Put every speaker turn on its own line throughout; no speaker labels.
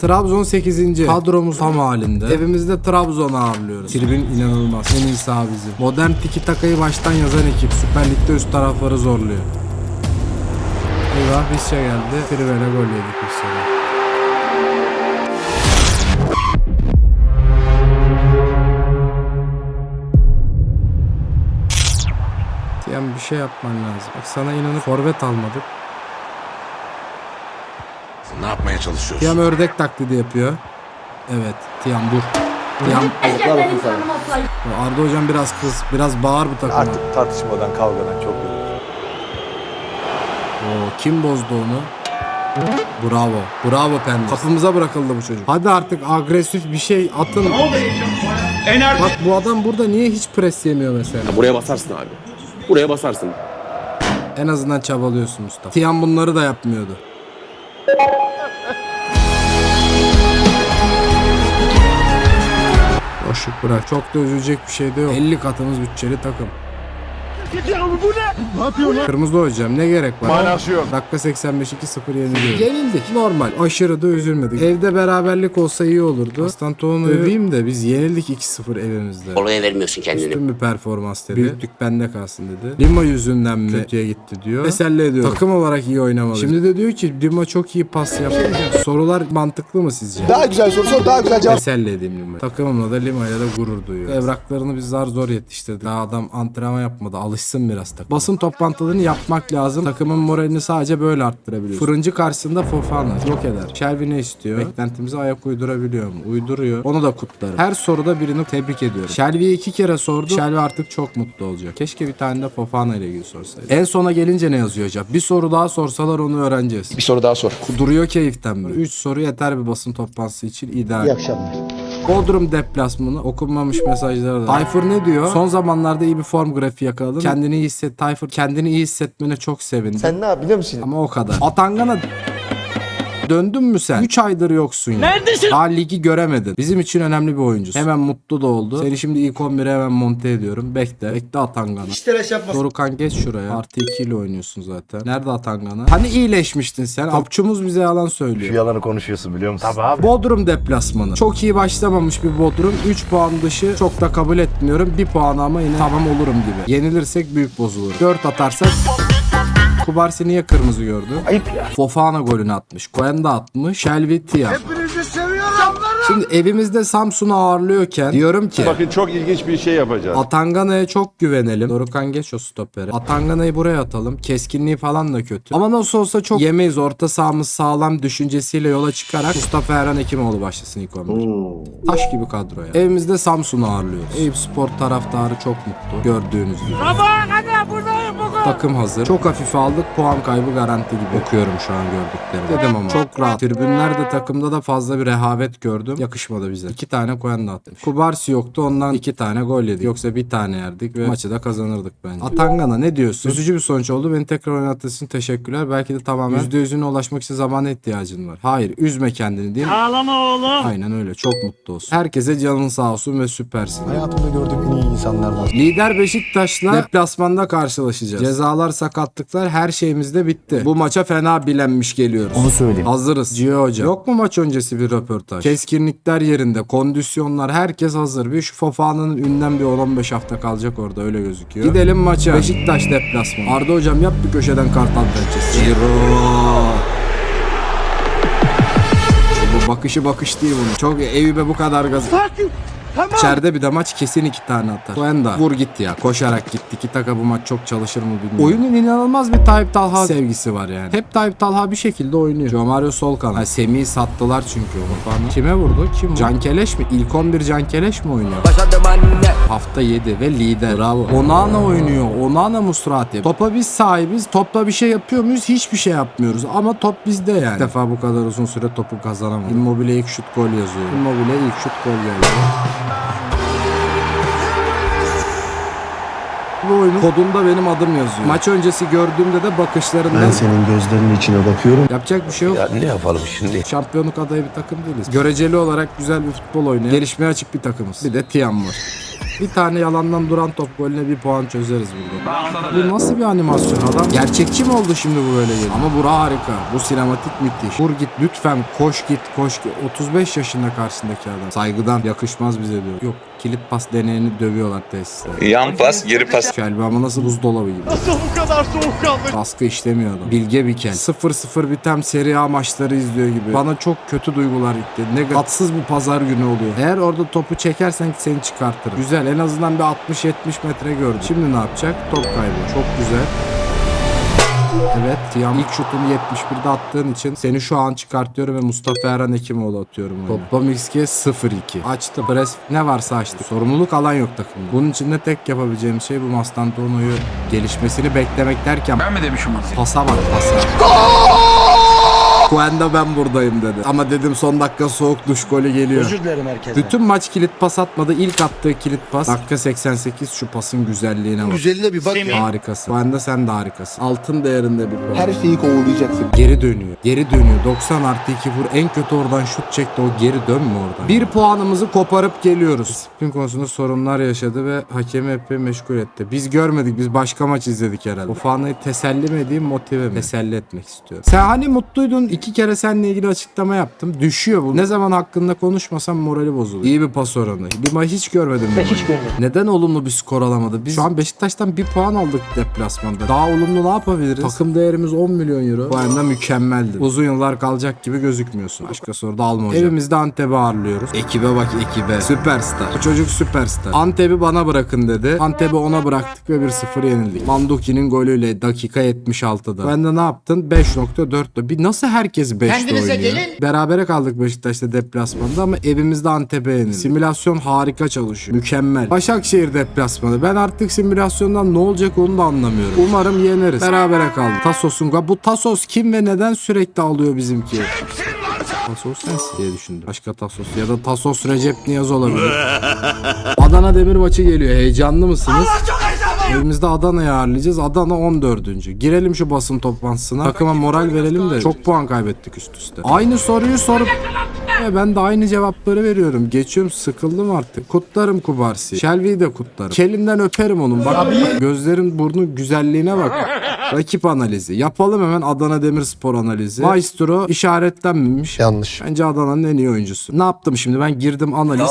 Trabzon 8. Kadromuz tam halinde. Evimizde Trabzon'u ağırlıyoruz. Tribün inanılmaz. En iyisi saha bizim. Modern tiki takayı baştan yazan ekip. Süper Lig'de üst tarafları zorluyor. Eyvah Visca geldi. Trivela gol yedik Visca'da. Yani bir şey yapman lazım. Bak sana inanıp forvet almadık.
Ne yapmaya çalışıyorsun?
Tiam ördek taklidi yapıyor. Evet. Tiam dur. Tiam. Arda hocam biraz kız. Biraz bağır bu takıma.
Artık tartışmadan, kavgadan çok yoruldum.
Oo, kim bozdu onu? Bravo. Bravo Pendik. Kapımıza bırakıldı bu çocuk. Hadi artık agresif bir şey atın. Bak bu adam burada niye hiç pres yemiyor mesela?
Buraya basarsın abi. Buraya basarsın.
En azından çabalıyorsun Mustafa. Tiam bunları da yapmıyordu. Boşluk bırak. Çok da üzülecek bir şey de yok. 50 katımız bütçeli takım. Kırmızı hocam ne gerek var?
Manası yok.
Dakika 85 2-0 yeniliyoruz. Yenildik normal. Aşırı da üzülmedik. Evde beraberlik olsa iyi olurdu. Astantoğunu öveyim de biz yenildik 2-0 evimizde.
Olaya vermiyorsun kendini.
Üstün bir performans dedi. Büyüklük bende kalsın dedi. Lima yüzünden mi kötüye gitti diyor. Teselli ediyor. Takım olarak iyi oynamalı. Şimdi de diyor ki Lima çok iyi pas yaptı. Sorular mantıklı mı sizce?
Daha güzel soru sor, daha güzel cevap.
Teselli edeyim Lima'yı. Takımımla da Lima'yla da gurur duyuyor. Evraklarını biz zar zor yetiştirdik. Daha adam antrenman yapmadı. Alışsın biraz takım. Basın toplantılarını yapmak lazım. Takımın moralini sadece böyle arttırabiliyorsun. Fırıncı karşısında Fofana yok eder. Shelby ne istiyor? Beklentimize ayak uydurabiliyor mu? Uyduruyor. Onu da kutlarım. Her soruda birini tebrik ediyorum. Shelby'ye iki kere sordu. Shelby artık çok mutlu olacak. Keşke bir tane de Fofana ile ilgili sorsaydı. En sona gelince ne yazıyor hocam? Bir soru daha sorsalar onu öğreneceğiz.
Bir soru daha sor.
Duruyor keyiften mi? 3 soru yeter bir basın toplantısı için ideal. İyi akşamlar. Bodrum deplasmanı okunmamış mesajlara da. Tayfur ne diyor? Son zamanlarda iyi bir form grafiği yakaladım. Kendini iyi hisset. Tayfur kendini iyi hissetmene çok sevindim.
Sen ne yap biliyor musun?
Ama o kadar. Atangana Döndün mü sen? 3 aydır yoksun ya. Neredesin? Daha ligi göremedin. Bizim için önemli bir oyuncusun. Hemen mutlu da oldu. Seni şimdi ilk 11'e hemen monte ediyorum. Bekle. Bekle Atangana. Hiç tereş yapma. Dorukan geç şuraya. Artı 2 ile oynuyorsun zaten. Nerede Atangana? Hani iyileşmiştin sen? Topçumuz bize yalan söylüyor.
yalanı konuşuyorsun biliyor musun? Tabii abi.
Bodrum deplasmanı. Çok iyi başlamamış bir Bodrum. 3 puan dışı çok da kabul etmiyorum. 1 puan ama yine tamam olurum gibi. Yenilirsek büyük bozulur. 4 atarsak Kubarsi niye kırmızı gördü?
Ayıp ya.
Fofana golünü atmış. Koen de atmış. Shelby Tia. Şimdi evimizde Samsun'u ağırlıyorken diyorum ki
Bakın çok ilginç bir şey yapacağız.
Atangana'ya çok güvenelim. Dorukan geç o stoperi. Atangana'yı buraya atalım. Keskinliği falan da kötü. Ama nasıl olsa çok yemeyiz. Orta sahamız sağlam düşüncesiyle yola çıkarak Mustafa Erhan Ekimoğlu başlasın ilk 11. Taş gibi kadro ya. Evimizde Samsun'u ağırlıyoruz. Eyüp Spor taraftarı çok mutlu. Gördüğünüz gibi. Takım hazır. Çok hafife aldık. Puan kaybı garanti gibi. Okuyorum şu an gördüklerimi. Dedim ama. Çok rahat. Tribünlerde takımda da fazla bir rehavet gördüm. Yakışmadı bize. İki tane koyan da atmış. Kubarsi yoktu. Ondan iki tane gol yedik. Yoksa bir tane yerdik ve maçı da kazanırdık bence. Atangana ne diyorsun? Üzücü bir sonuç oldu. Beni tekrar oynattığın için teşekkürler. Belki de tamamen %100'üne ulaşmak için zamana ihtiyacın var. Hayır. Üzme kendini değil mi? Ağlama oğlum. Aynen öyle. Çok mutlu olsun. Herkese canın sağ olsun ve süpersin.
Hayatımda gördüğüm en iyi insanlardan.
Lider Beşiktaş'la deplasmanda karşılaşacağız. Cezalar, sakatlıklar her şeyimiz de bitti. Bu maça fena bilenmiş geliyoruz.
Onu söyleyeyim.
Hazırız Ciho Hoca. Yok mu maç öncesi bir röportaj? Keskinlikler yerinde, kondisyonlar herkes hazır. Bir şu Fofana'nın ünden bir 10-15 hafta kalacak orada öyle gözüküyor. Gidelim maça. Beşiktaş deplasmanı. Arda hocam yap bir köşeden kartal pençesi. Ciro. Bu bakışı bakış değil bunun. Çok Eyüp'e bu kadar gaz. İçeride bir de maç kesin iki tane atar. Koenda vur gitti ya. Koşarak gitti. Kitaka bu maç çok çalışır mı bilmiyorum. Oyunun inanılmaz bir Tayyip Talha sevgisi var yani. Hep Tayyip Talha bir şekilde oynuyor. Joe Mario sol kanat. Ha, Semih'i sattılar çünkü onu falan. Kime vurdu? Kim? Can Keleş mi? İlk 11 Can Keleş mi oynuyor? Hafta 7 ve lider. Bravo. Onana oynuyor. Onana Musrati. Topa biz sahibiz. Topla bir şey yapıyor muyuz? Hiçbir şey yapmıyoruz. Ama top bizde yani. İlk defa bu kadar uzun süre topu kazanamadım. Immobile ilk şut gol yazıyor. Immobile ilk şut gol geldi. Bu oyunun kodunda benim adım yazıyor. Maç öncesi gördüğümde de bakışlarından
Ben senin gözlerinin içine bakıyorum.
yapacak bir şey yok.
Ya ne yapalım şimdi?
Şampiyonluk adayı bir takım değiliz. Göreceli olarak güzel bir futbol oynayan, gelişmeye açık bir takımız. Bir de Tiam var. Bir tane yalandan duran top golüne bir puan çözeriz burada. Bu nasıl bir animasyon adam? Gerçekçi mi oldu şimdi bu böyle geliyor? Ama bura harika. Bu sinematik müthiş. Vur git lütfen koş git koş git. 35 yaşında karşısındaki adam. Saygıdan yakışmaz bize diyor. Yok kilit pas deneyeni dövüyorlar tesiste.
Yan pas, geri pas.
Shelby ama nasıl buzdolabı gibi. Nasıl bu kadar soğukkanlı? Baskı işlemiyor adam. Bilge Bikel. 0-0 biten Serie A maçları izliyor gibi. Bana çok kötü duygular yükledi. Ne tatsız bir pazar günü oluyor. Eğer orada topu çekersen seni çıkartırım. Güzel en azından bir 60-70 metre gördüm. Şimdi ne yapacak? Top kaybı. Çok güzel. Evet Tiam ilk şutunu 71'de attığın için seni şu an çıkartıyorum ve Mustafa Erhan Hekimoğlu atıyorum oyuna. Toplam XG 0-2. Açtı pres ne varsa açtı. Sorumluluk alan yok takımda. Bunun için de tek yapabileceğim şey bu Mastantuono'yu gelişmesini beklemek derken
Ben mi demişim onu?
pasa bak pasa. Kuenda ben buradayım dedi. Ama dedim son dakika soğuk duş golü geliyor.
Özür dilerim herkesten.
Bütün maç kilit pas atmadı. İlk attığı kilit pas. Dakika 88 şu pasın güzelliğine bak.
Güzeline bir bak ya.
Harikasın. Kuenda sen de harikasın. Altın değerinde bir puan.
Her şeyi kovalayacaksın.
Geri dönüyor. Geri dönüyor. 90 artı 2 vur. En kötü oradan şut çekti. O geri dönme oradan. Bir puanımızı koparıp geliyoruz. Disiplin konusunda sorunlar yaşadı ve hakemi epey meşgul etti. Biz görmedik. Biz başka maç izledik herhalde. Ofana'yı teselli mi edeyim motive mi? Teselli etmek istiyorum. Sen hani mutluydun. iki kere seninle ilgili açıklama yaptım. Düşüyor bu. Ne zaman hakkında konuşmasam morali bozuluyor. İyi bir pas oranı. Bir maç hiç görmedim. Ben hiç görmedim. Neden olumlu bir skor alamadı? Biz şu an Beşiktaş'tan bir puan aldık deplasmanda. Daha olumlu ne yapabiliriz? Takım değerimiz 10 milyon euro. Bu anda mükemmeldi. Uzun yıllar kalacak gibi gözükmüyorsun. Başka soru da alma hocam. Evimizde Antep'i ağırlıyoruz. Ekibe bak ekibe. Süperstar. Bu çocuk süperstar. Antep'i bana bırakın dedi. Antep'i ona bıraktık ve 1-0 yenildik. Manduki'nin golüyle dakika 76'da. Ben de ne yaptın? 5.4'te. Bir nasıl herkes 5'te oynuyor? Berabere kaldık Beşiktaş'ta deplasmanda ama evimizde Antep'e yenildik. Simülasyon harika çalışıyor. Mükemmel. Başakşehir deplasmanı. Ben artık simülasyondan ne olacak onu da anlamıyorum. Umarım yeneriz. Berabere kaldık. Tasos'un bu Tasos kim ve neden sürekli alıyor bizimki? Tasos sensin diye düşündüm. Başka Tasos ya da Tasos Recep Niyaz olabilir. Adana Demir maçı geliyor. Heyecanlı mısınız? Evimizde Adana'yı ağırlayacağız. Adana 14. Girelim şu basın toplantısına. Takıma moral verelim de çok puan kaybettik üst üste. Aynı soruyu sorup ve ben de aynı cevapları veriyorum. Geçiyorum sıkıldım artık. Kutlarım Kubarsi. Shelby'yi de kutlarım. Kelinden öperim onun. Bak gözlerin burnu güzelliğine bak. Rakip analizi. Yapalım hemen Adana Demirspor analizi. Maestro işaretlenmemiş.
Yanlış.
Bence Adana'nın en iyi oyuncusu. Ne yaptım şimdi? Ben girdim analiz.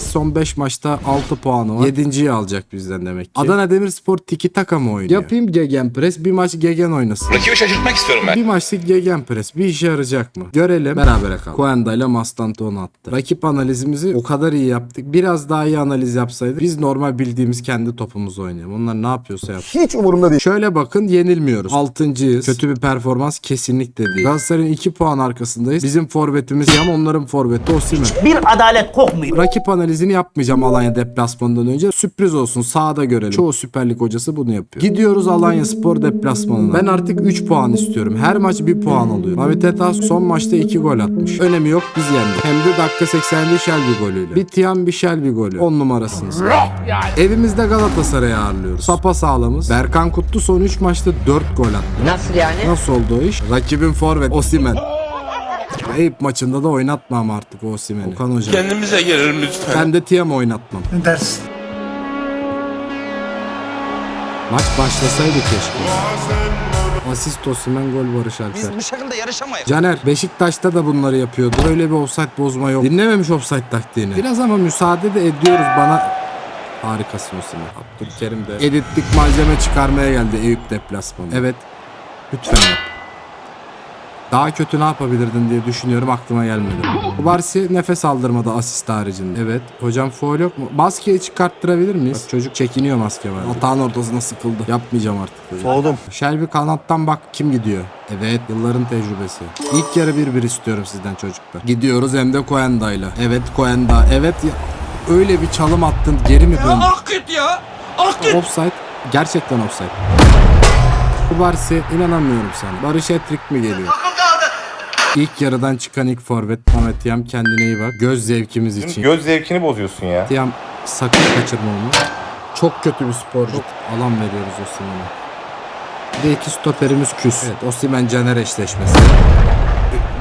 Son 5 maçta 6 puanı var. 7.yi alacak bizden demek ki. Adana Demirspor tiki taka mı oynuyor? Yapayım Gegenpress. Bir maç Gegen oynasın.
Rakibi şaşırtmak istiyorum ben.
Bir maçlık Gegenpress. Bir işe yarayacak mı? Görelim. Berabere kal. Kuenda ile Mastantuono attı. Rakip analizimizi o kadar iyi yaptık. Biraz daha iyi analiz yapsaydık biz normal bildiğimiz kendi topumuzu oynayalım. Onlar ne yapıyorsa yapsın.
Hiç umurumda değil.
Şöyle bakın yenilmiyoruz. Altıncıyız. Kötü bir performans kesinlikle değil. Galatasaray'ın 2 puan arkasındayız. Bizim forvetimiz Yam onların forveti Osimhen.
bir adalet kokmuyor.
Rakip analizini yapmayacağım Alanya deplasmanından önce. Sürpriz olsun sahada görelim. Çoğu Süper Lig hocası bunu yapıyor. Gidiyoruz Alanya Spor deplasmanına. Ben artık 3 puan istiyorum. Her maç 1 puan alıyor. Mehmet Etas son maçta 2 gol atmış. Önemi yok biz yendik. Hem de dakika 80'de Shelby golüyle. Bir Tiyan bir Shelby golü. 10 numarasınız. Evimizde Galatasaray'ı ağırlıyoruz. Sapa sağlamız. Berkan Kutlu son 3 maçta 4 gol attı.
Nasıl yani?
Nasıl oldu o iş? Rakibin forvet Osimen. Eyüp maçında da oynatmam artık o Osimhen'i. Okan hocam.
Kendimize gelelim lütfen.
Ben de Tiam'ı oynatmam.
Dersin.
Maç başlasaydı keşke. Asist Osimhen gol Barış Alper.
bu şekilde yarışamayız.
Caner Beşiktaş'ta da bunları yapıyordu. Öyle bir offside bozma yok. Dinlememiş offside taktiğini. Biraz ama müsaade de ediyoruz bana. Harikasın Osimhen. Abdülkerim de editlik malzeme çıkarmaya geldi Eyüp deplasmanı. Evet. Lütfen yap. Daha kötü ne yapabilirdin diye düşünüyorum aklıma gelmedi. Kubarsi nefes aldırmadı asist haricinde. Evet. Hocam foul yok mu? Maskeyi çıkarttırabilir miyiz? Bak, çocuk çekiniyor maske var. Atağın ortasına sıkıldı. Yapmayacağım artık.
Soğudum.
Shelby kanattan bak kim gidiyor. Evet yılların tecrübesi. İlk yarı 1-1 istiyorum sizden çocuklar. Gidiyoruz hem de Koenda'yla. Evet Koenda. Evet ya. Öyle bir çalım attın geri mi döndün?
Akıt ya! Akıt!
Offside. Gerçekten offside. Kubarsi inanamıyorum sana. Barış Etrik mi geliyor? İlk yarıdan çıkan ilk forvet Mehmet Yam kendine iyi bak. Göz zevkimiz için.
Göz zevkini bozuyorsun ya.
Yam sakın kaçırma onu. Çok kötü bir sporcu. Çok alan veriyoruz Osimhen'e. Bir de iki stoperimiz küs. Evet Osimhen Caner eşleşmesi.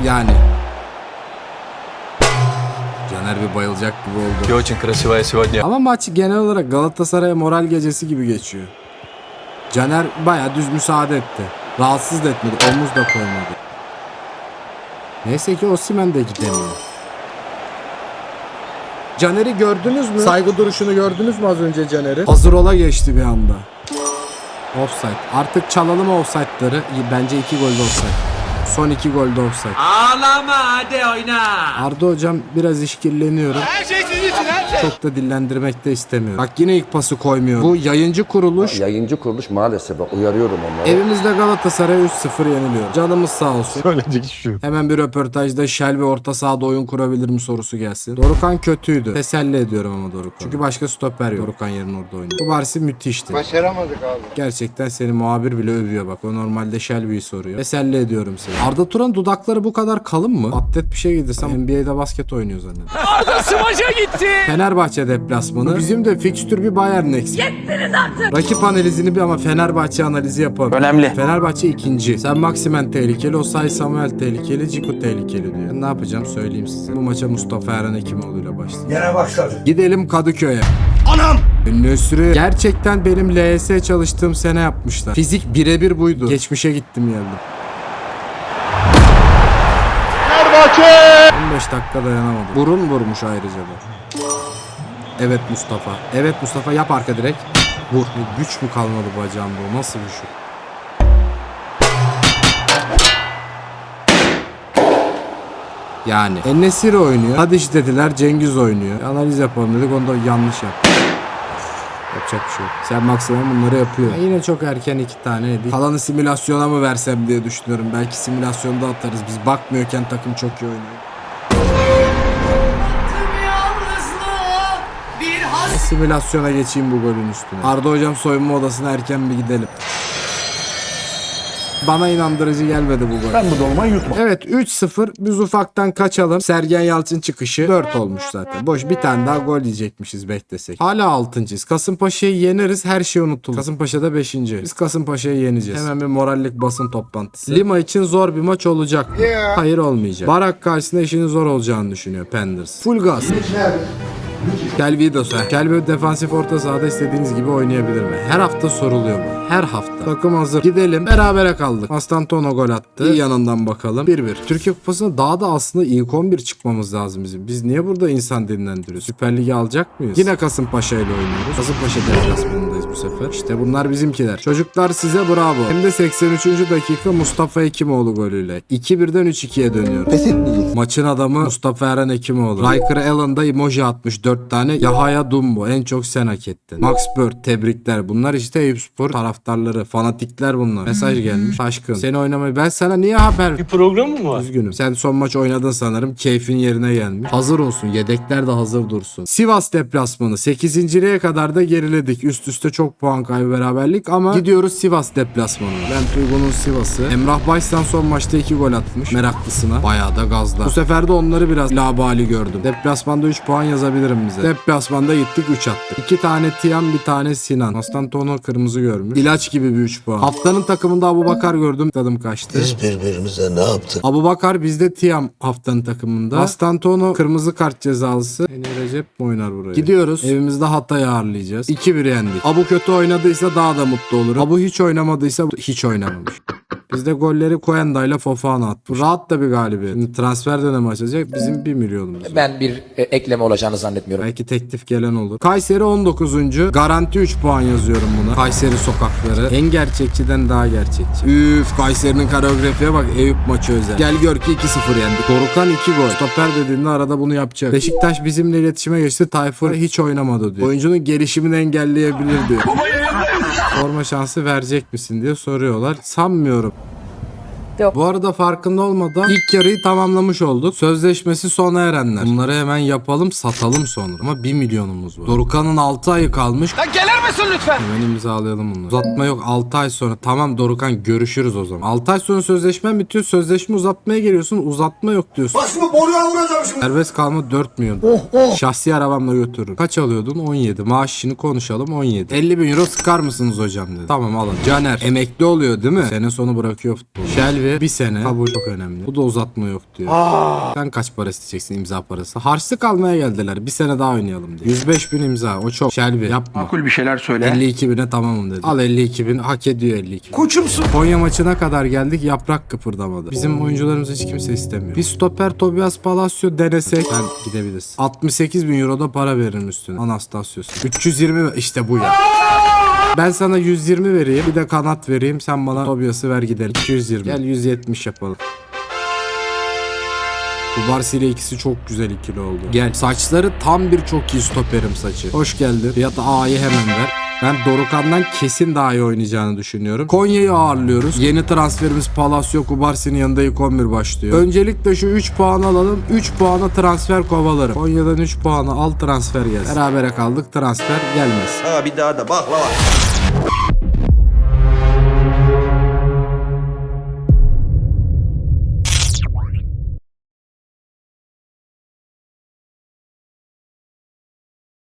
Yani. Caner Caner bir bayılacak gibi oldu.
Очень красивая сегодня.
Ama maç genel olarak Galatasaray'a moral gecesi gibi geçiyor. Caner baya düz müsaade etti. Rahatsız da etmedi. Omuz da koymadı. Neyse ki Osimhen de gidemiyor. Caner'i gördünüz mü? Saygı duruşunu gördünüz mü az önce Caner'i? Hazır ola geçti bir anda. Offside. Artık çalalım offside'ları. Bence iki golde offside. Son iki golde offside.
Ağlama hadi oyna.
Arda hocam biraz işkilleniyorum. Her şey sizin için her şey. Çok da dillendirmek de istemiyorum. Bak yine ilk pası koymuyor. Bu yayıncı kuruluş
Yayıncı kuruluş maalesef bak uyarıyorum onları.
Evimizde Galatasaray 3-0 yeniliyor. Canımız sağ olsun.
Söyleyecek hiçbir şey.
Hemen bir röportajda Shelby orta sahada oyun kurabilir mi sorusu gelsin. Dorukan kötüydü. Teselli ediyorum ama Dorukan. Çünkü başka stoper yok. Dorukan yerine orada oynuyor. Bu Barsi müthişti.
Başaramadık abi.
Gerçekten seni muhabir bile övüyor bak. O normalde Shelby'yi soruyor. Teselli ediyorum seni. Arda Turan dudakları bu kadar kalın mı? Atlet bir şey giydirsem NBA'de basket oynuyor zannediyorum.
Smaç'a gitti.
Fenerbahçe deplasmanı. Bizim de fikstür bir Bayern eksik. Rakip analizini bir ama Fenerbahçe analizi yapalım.
Önemli.
Fenerbahçe ikinci. Sen Maximen tehlikeli, Osay Samuel tehlikeli, Ciku tehlikeli diyor. Ben ne yapacağım söyleyeyim size. Bu maça Mustafa Eren Hekimoğlu'yla başlayalım.
Yine başladı.
Gidelim Kadıköy'e. Anam! Nösrü gerçekten benim LS çalıştığım sene yapmışlar. Fizik birebir buydu. Geçmişe gittim geldim. 15 dakika dayanamadı. Burun vurmuş ayrıca da. Evet Mustafa. Evet Mustafa yap arka direkt. Vur. Güç mü kalmadı bacağımda o? Nasıl bir şut? Yani. Enesiri oynuyor. Tadiş dediler Cengiz oynuyor. Analiz yapalım dedik onu da yanlış yaptık. Yapacak bir şey yok. Sen maksimum bunları yapıyor. Ya yine çok erken iki tane değil. Kalanı simülasyona mı versem diye düşünüyorum. Belki simülasyonda atarız. Biz bakmıyorken takım çok iyi oynuyor. Simülasyona geçeyim bu golün üstüne. Arda hocam soyunma odasına erken bir gidelim. Bana inandırıcı gelmedi bu gol.
Ben bu dolmayı yutma.
Evet 3-0 biz ufaktan kaçalım. Sergen Yalçın çıkışı 4 olmuş zaten. Boş bir tane daha gol yiyecekmişiz beklesek. Hala 6.'yız. Kasımpaşa'yı yeneriz her şey unutulur. Kasımpaşa'da 5. Biz Kasımpaşa'yı yeneceğiz. Hemen bir morallik basın toplantısı. Lima için zor bir maç olacak. Hayır olmayacak. Barak karşısında işinin zor olacağını düşünüyor Penders. Full gaz. De sor. Kelvi defansif orta sahada istediğiniz gibi oynayabilir mi? Her hafta soruluyor bu. Her hafta. Takım hazır. Gidelim. Berabere kaldık. Astantono gol attı. İyi yanından bakalım. 1-1. Türkiye Kupası'na daha da aslında ilk 11 çıkmamız lazım bizim. Biz niye burada insan dinlendiriyoruz? Süper Lig'i alacak mıyız? Yine Kasımpaşa ile oynuyoruz. Kasımpaşa deplasmanındayız bu sefer. İşte bunlar bizimkiler. Çocuklar size bravo. Hem de 83. dakika Mustafa Ekimoğlu golüyle. 2-1'den 3-2'ye dönüyoruz.
Pes etmeyeceksin.
Maçın adamı Mustafa Eren Ekimoğlu. Riker Allen'da emoji atmış 4 tane. Yahaya Dumbo en çok sen hak ettin. Max Bird tebrikler. Bunlar işte Eyüpspor taraftarları. Fanatikler bunlar. Mesaj gelmiş. Aşkın seni oynamayı ben sana niye haber
Bir programı mı var?
Üzgünüm. Sen son maç oynadın sanırım. Keyfin yerine gelmiş. Hazır olsun. Yedekler de hazır dursun. Sivas deplasmanı. 8.liğe kadar da geriledik. Üst üste çok puan kaybı beraberlik ama gidiyoruz Sivas deplasmanına. Ben Tuygun'un Sivas'ı. Emrah Başsan son maçta 2 gol atmış. Meraklısına. Bayağı da gazda. Bu sefer de onları biraz labali gördüm. Deplasmanda 3 puan yazabilirim bize. Deplasmanda gittik 3 attık. 2 tane Tiam bir tane Sinan. Aslan Tono kırmızı görmüş. İlaç gibi bir 3 puan. Haftanın takımında Abu Bakar gördüm. Tadım kaçtı.
birbirimize ne yaptık?
Abu Bakar bizde Tiam haftanın takımında. Astantono kırmızı kart cezalısı. Yeni Recep mi oynar buraya? Gidiyoruz. Evimizde Hatay'ı ağırlayacağız. 2-1 yendik. Abu kötü oynadıysa daha da mutlu olurum. Abu hiç oynamadıysa hiç oynamamış. Bizde golleri Koenda ile Fofana atmış. Rahat da bir galibiyet. Şimdi transfer dönemi açacak. Bizim 1 milyonumuz. var.
Ben bir e, ekleme olacağını zannetmiyorum.
Belki teklif gelen olur. Kayseri 19. Garanti 3 puan yazıyorum buna. Kayseri sokakları. En gerçekçiden daha gerçekçi. Üf Kayseri'nin koreografiye bak Eyüp maçı özel. Gel gör ki 2-0 yendik. Dorukan 2 gol. Stoper dediğinde arada bunu yapacak. Beşiktaş bizimle iletişime geçti. Tayfur hiç oynamadı diyor. Oyuncunun gelişimini engelleyebilir diyor. Forma şansı verecek misin diye soruyorlar. Sanmıyorum.
Yok.
Bu arada farkında olmadan ilk yarıyı tamamlamış olduk. Sözleşmesi sona erenler. Bunları hemen yapalım satalım sonra. Ama 1 milyonumuz var. Dorukan'ın 6 ayı kalmış.
Lan gelir misin lütfen?
Hemen imzalayalım bunları. Uzatma yok 6 ay sonra. Tamam Dorukan görüşürüz o zaman. 6 ay sonra sözleşmen bitiyor. Sözleşme uzatmaya geliyorsun. Uzatma yok diyorsun.
Başımı boruya vuracağım şimdi.
Serbest kalma 4 milyon. Şahsi arabamla götürürüm. Kaç alıyordun? 17. Maaş işini konuşalım 17. 50 bin euro sıkar mısınız hocam dedi. Tamam alın. Caner emekli oluyor değil mi? Sene sonu bırakıyor futbolu. Shelby Shelby bir sene. Kabul çok önemli. Bu da uzatma yok diyor. Sen kaç para isteyeceksin imza parası? Harçlık almaya geldiler. Bir sene daha oynayalım diye. 105 bin imza. O çok. Shelby yapma.
Makul bir şeyler söyle.
52 bine tamamım dedi. Al 52 bin. Hak ediyor 52 bin. Koçumsun. Konya maçına kadar geldik. Yaprak kıpırdamadı. Bizim oyuncularımız hiç kimse istemiyor. Bir stoper Tobias Palacio denesek sen gidebilirsin. 68 bin euro da para veririm üstüne. Anastasios. 320 işte bu ya. Ben sana 120 vereyim. Bir de kanat vereyim. Sen bana Tobias'ı ver gidelim. 220. Gel 170 yapalım. Kubarsi ile ikisi çok güzel ikili oldu. Gel. Saçları tam bir çok iyi stoperim saçı. Hoş geldin. Fiyat A'yı hemen ver. Ben Dorukan'dan kesin daha iyi oynayacağını düşünüyorum. Konya'yı ağırlıyoruz. Yeni transferimiz Palacio Kubarsi'nin yanında ilk 11 başlıyor. Öncelikle şu 3 puan alalım. 3 puana transfer kovalarım. Konya'dan 3 puanı al transfer gelsin. Berabere kaldık transfer gelmez.
Ha bir daha da baklava.